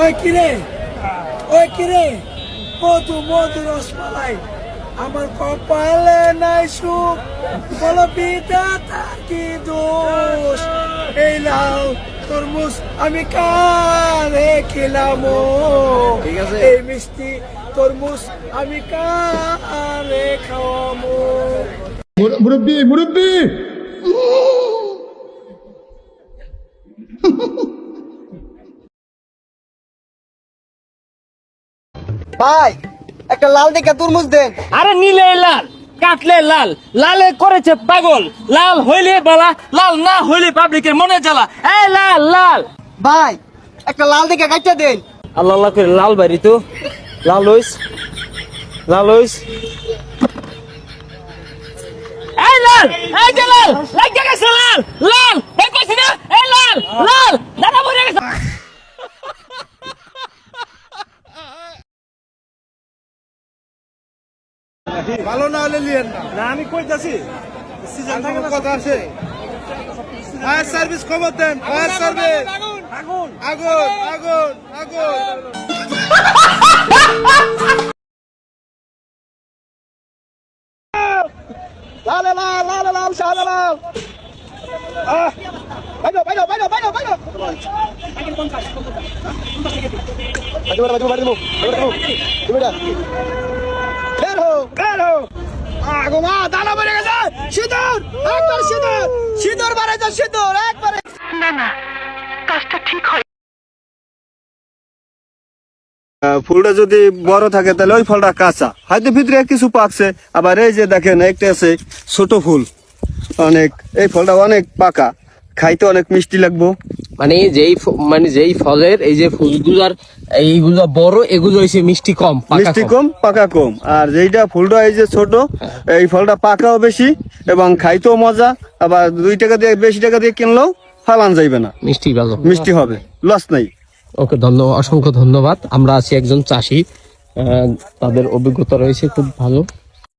ওই কিরে ওই কিরে মধু মধু রসমালাই আমার কপালে নাই সুখ বলো পিতা থাকি দোষ? এই লাও তরমুজ আমি কারে খেলাম। এই মিষ্টি তরমুজ আমি কারে খাওয়ামো? মুরব্বী মুরব্বী! ভাই একটা লাল দেখা তরমুজ দেন। আরে নীলে লাল কাটলে লাল লালে করেছে পাগল। লাল হইলে বালা লাল না হইলে পাবলিকের মনে জ্বালা। এই লাল লাল। ভাই একটা লাল দেখা কাটটা দেন। আল্লাহ আল্লাহ করে লাল বাড়ি তো। লাল হইস লাল হইস। এই লাল এই যে লাল লাল লাল এই পাশে না এই লাল লাল দাদা মরে গেছে ভালো না হলে লিয়েন না না আমি কইতাছি সিজন থেকে কথা আছে ফায়ার সার্ভিস খবর দেন ফায়ার সার্ভিস আগুন আগুন আগুন আগুন লাল লাল লাল লাল শাহ লাল বাইরো বাইরো বাইরো বাইরো বাইরো বাইরো বাইরো বাইরো বাইরো বাইরো বের হো আগো মা দানা বেড়ে গেছে। সিঁদুর একবার সিঁদুর। সিঁদুর বাড়ে সিঁদুর একবারে। ফুলটা যদি বড় থাকে তাহলে ওই ফলটা কাঁচা। হয়তো ভিতরে কিছু পাকছে। আবার এই যে দেখেন একটা আছে ছোট ফুল। অনেক এই ফলটা অনেক পাকা। খাইতে অনেক মিষ্টি লাগবো। মানে যেই মানে যেই ফলের এই যে ফুলগুলার এইগুলো বড় এগুলো হইছে মিষ্টি কম মিষ্টি কম। পাকা কম। আর যেইটা ফুলটা এই যে ছোট এই ফলটা পাকাও বেশি এবং খাইতেও মজা। আবার দুই টাকা দিয়ে বেশি টাকা দিয়ে কিনলেও ফালান যাইবে না। মিষ্টি ভালো। মিষ্টি হবে লস নাই। ওকে ধন্যবাদ অসংখ্য ধন্যবাদ। আমরা আছি একজন চাষি। আহ, তাদের অভিজ্ঞতা রয়েছে খুব ভালো।